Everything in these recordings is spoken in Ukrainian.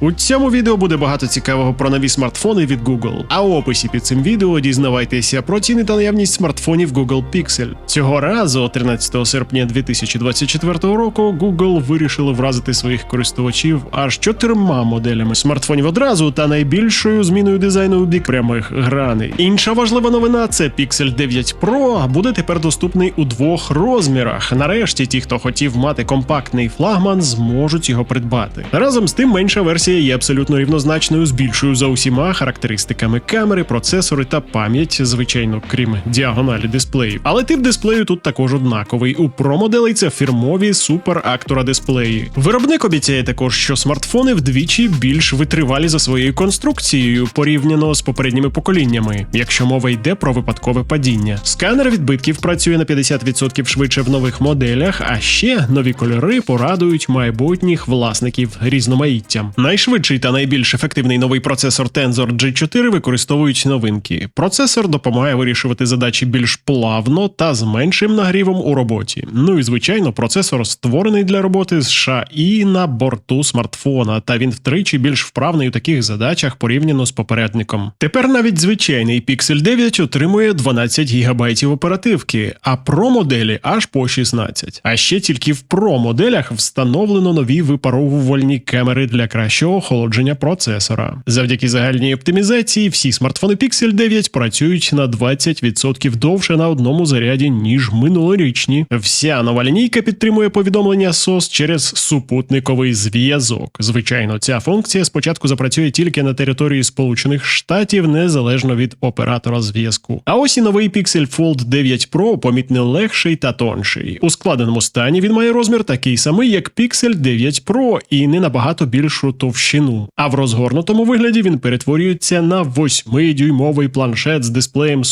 У цьому відео буде багато цікавого про нові смартфони від Google. А у описі під цим відео дізнавайтеся про ціни та наявність смартфонів Google Pixel. Цього разу, 13 серпня 2024 року, Google вирішили вразити своїх користувачів аж чотирма моделями смартфонів одразу та найбільшою зміною дизайну у бік прямих граней. Інша важлива новина це Pixel 9 Pro буде тепер доступний у двох розмірах. Нарешті ті, хто хотів мати компактний флагман, зможуть його придбати. Разом з тим, менша версія є абсолютно рівнозначною з більшою за усіма характеристиками камери, процесори та пам'ять, звичайно, крім діагоналі дисплеїв. Але тип дисплею тут також однаковий. У Pro це фірмові супер актора дисплеї. Виробник обіцяє також, що смартфони вдвічі більш витривалі за своєю конструкцією порівняно з попередніми поколіннями, якщо мова йде про випадкове падіння. Сканер відбитків працює на 50% швидше в нових моделях, а ще нові кольори порадують майбутніх власників різноманіттям. Найшвидший та найбільш ефективний новий процесор Tensor G4 використовують новинки. Процесор допомагає вирішувати задачі більш плавно та з меншим нагрівом у роботі. Ну і звичайно, процесор створений для роботи з США і на борту смартфона, та він втричі більш вправний у таких задачах порівняно з попередником. Тепер навіть звичайний Pixel 9 отримує 12 ГБ оперативки, а Pro моделі аж по 16. А ще тільки в Pro моделях встановлено нові випаровувальні камери для кращого охолодження процесора. Завдяки загальній оптимізації всі смартфони Pixel 9 працюють на 20% довше на одному заряді, ніж минулорічні. Вся нова лінійка підтримує повідомлення SOS через супутниковий зв'язок. Звичайно, ця функція спочатку запрацює тільки на території Сполучених Штатів, незалежно від оператора зв'язку. А ось і новий Pixel Fold 9 Pro помітно легший та тонший. У складеному стані він має розмір такий самий, як Pixel 9 Pro, і не набагато більшу товщину. А в розгорнутому вигляді він перетворюється на 8-дюймовий планшет з дисплеєм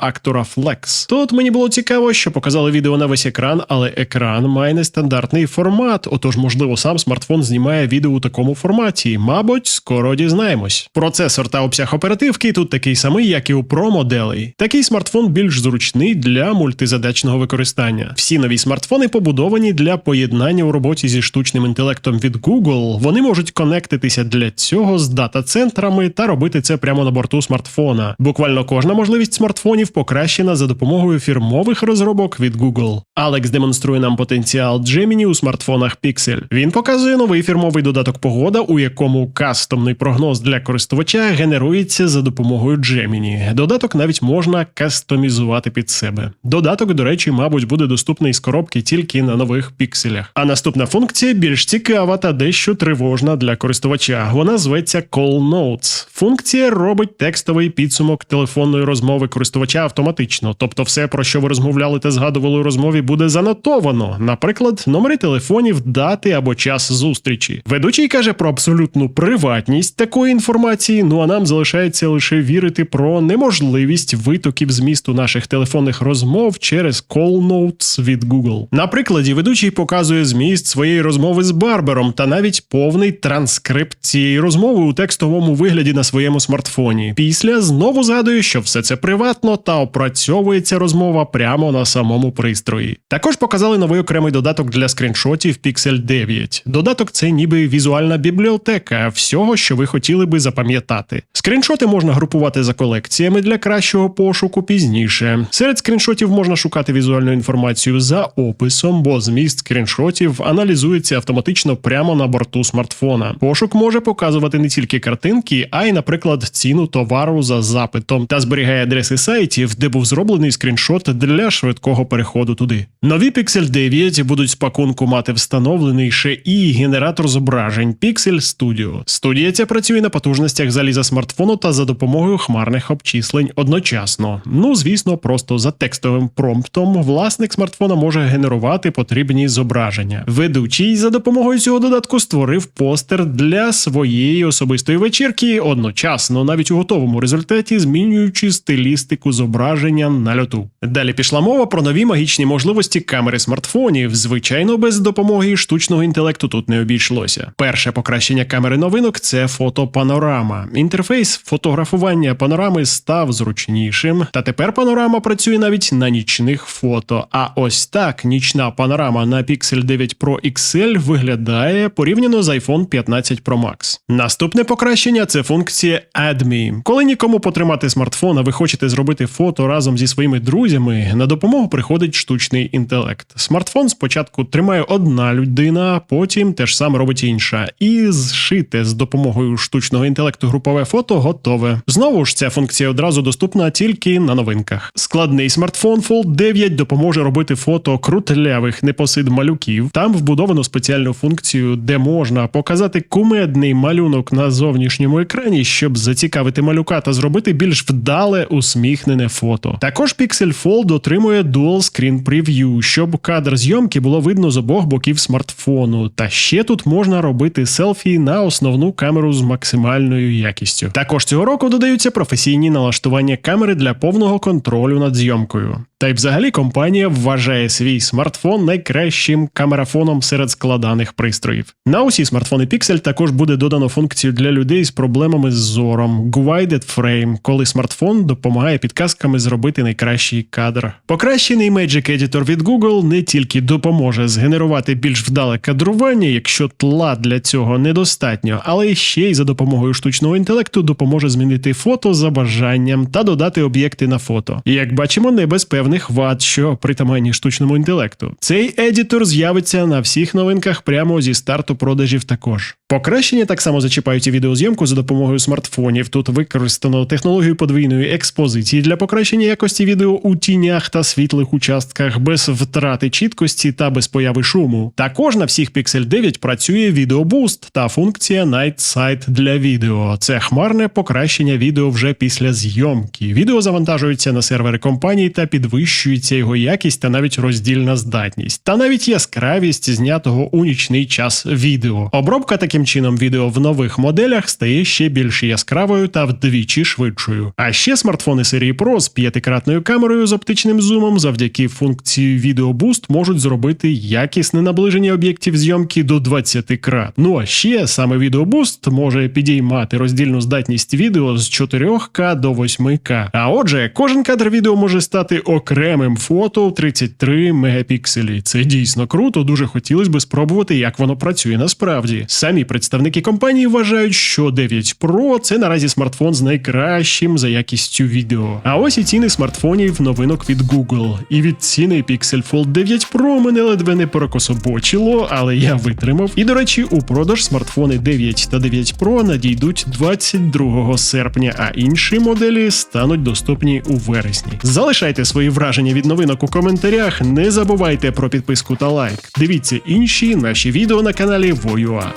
Actora Flex. Тут мені було цікаво, що показали відео на весь екран, але екран має нестандартний формат. Отож, можливо, сам смартфон знімає відео у такому форматі. Мабуть, скоро дізнаємось. Процесор та обсяг оперативки тут такий самий, як і у Pro моделей. Такий смартфон більш зручний для мультизадачного використання. Всі нові смартфони побудовані для поєднання у роботі зі штучним інтелектом від Google. Вони можуть конектитися для цього з дата-центрами та робити це прямо на борту смартфона. Буквально кожна можливість смартфонів покращена за допомогою фірмових розробок від Google. Алекс демонструє нам потенціал Gemini у смартфонах Pixel. Він показує новий фірмовий додаток погода, у якому кастомний прогноз для користувача генерується за допомогою Gemini. Додаток навіть можна кастомізувати під себе. Додаток, до речі, мабуть, буде доступний з коробки тільки на нових пікселях. А наступна функція більш цікава та дещо тривожна для користувача. Вона зветься Call Notes. Функція робить текстовий підсумок телефонної розмови користувача автоматично. Тобто, все, про що ви розмовляли та згадували у розмові, буде занотовано. Наприклад, номери телефонів, дати або час зустрічі. Ведучий каже про абсолютну приватність такої інформації. Ну а нам залишається лише вірити про неможливість витоків змісту наших телефонних розмов через Call Notes від Google. На прикладі ведучий показує зміст своєї розмови з Барбером та навіть повний транскрипт цієї розмови у текстовому вигляді на своєму смартфоні. Після знову згадує, що все це приватно та опрацьовується розмова прямо на самому пристрої. Також показали новий окремий додаток для скріншотів Pixel 9. Додаток це ніби візуальна бібліотека всього, що ви хотіли би запам'ятати. Скріншоти можна групувати за колекціями для кращого пошуку пізніше. Серед скріншотів можна шукати візуальну інформацію за описом, бо зміст скріншотів аналізується автоматично прямо на борту смартфона. Пошук може показувати не тільки картинки, а й, наприклад, ціну товару за запитом та зберігає адреси сайтів, де був зроблений скріншот для швидкого переходу туди. Нові Pixel 9 будуть з пакунку мати встановлений ще і генератор зображень Pixel Studio. Студія ця працює на потужностях заліза смартфону та за допомогою хмарних обчислень одночасно. Ну, звісно, просто за текстовим промптом власник смартфона може генерувати потрібні зображення. Ведучий за допомогою цього додатку створив постер для своєї особистої вечірки одночасно, навіть у готовому результаті, змінюючи стилістику зображення на льоту. Далі пішла мова про нові магічні можливості камери смартфонів. Звичайно, без допомоги штучного інтелекту тут не обійшлося. Перше покращення камери новинок це фотопанорама. Інтерфейс фотографування панорами став зручнішим, та тепер панорама працює навіть на нічних фото. А ось так нічна панорама на Pixel 9 Pro XL виглядає порівняно з iPhone 15 12 Pro Max. Наступне покращення це функція Add Me. Коли нікому потримати смартфон, а ви хочете зробити фото разом зі своїми друзями, на допомогу приходить штучний інтелект. Смартфон спочатку тримає одна людина, потім те ж саме робить інша. І зшите з допомогою штучного інтелекту групове фото готове. Знову ж ця функція одразу доступна тільки на новинках. Складний смартфон Fold 9 допоможе робити фото крутлявих непосид малюків. Там вбудовано спеціальну функцію, де можна показати кумедний малюнок на зовнішньому екрані, щоб зацікавити малюка та зробити більш вдале усміхнене фото. Також Pixel Fold отримує Dual Screen Preview, щоб кадр зйомки було видно з обох боків смартфону. Та ще тут можна робити селфі на основну камеру з максимальною якістю. Також цього року додаються професійні налаштування камери для повного контролю над зйомкою. Та й взагалі компанія вважає свій смартфон найкращим камерафоном серед складаних пристроїв. На усі смартфони Pixel також буде додано функцію для людей з проблемами з зором Guided Frame, коли смартфон допомагає підказками зробити найкращий кадр. Покращений Magic Editor від Google не тільки допоможе згенерувати більш вдале кадрування, якщо тла для цього недостатньо, але ще й за допомогою штучного інтелекту допоможе змінити фото за бажанням та додати об'єкти на фото. І як бачимо, не без певних вад, що притаманні штучному інтелекту. Цей едітор з'явиться на всіх новинках прямо зі старту продажів також. Покращення так само зачіпають і відеозйомку за допомогою смартфонів. Тут використано технологію подвійної експозиції для покращення якості відео у тінях та світлих участках без втрати чіткості та без появи шуму. Також на всіх Pixel 9 працює відеобуст та функція Night Sight для відео. Це хмарне покращення відео вже після зйомки. Відео завантажується на сервери компанії та підвищується його якість та навіть роздільна здатність, та навіть яскравість знятого у нічний час відео. Обробка таким чином відео в нових моделях стає ще більш яскравою та вдвічі швидшою. А ще смартфони серії Pro з п'ятикратною камерою з оптичним зумом завдяки функції відеобуст можуть зробити якісне наближення об'єктів зйомки до 20 крат. Ну а ще саме відеобуст може підіймати роздільну здатність відео з 4К до 8К. А отже, кожен кадр відео може стати окремим фото в 33 мегапікселі. Це дійсно круто. Дуже хотілося б спробувати, як воно працює насправді. Самі представники компанії вважають, що 9 Pro – це наразі смартфон з найкращим за якістю відео. А ось і ціни смартфонів новинок від Google. І від ціни Pixel Fold 9 Pro мене ледве не перекособочило, але я витримав. І до речі, у продаж смартфони 9 та 9 Pro надійдуть 22 серпня, а інші моделі стануть доступні у вересні. Залишайте свої враження від новинок у коментарях. Не забувайте про підписку та лайк. Дивіться інші наші відео на каналі Воюа.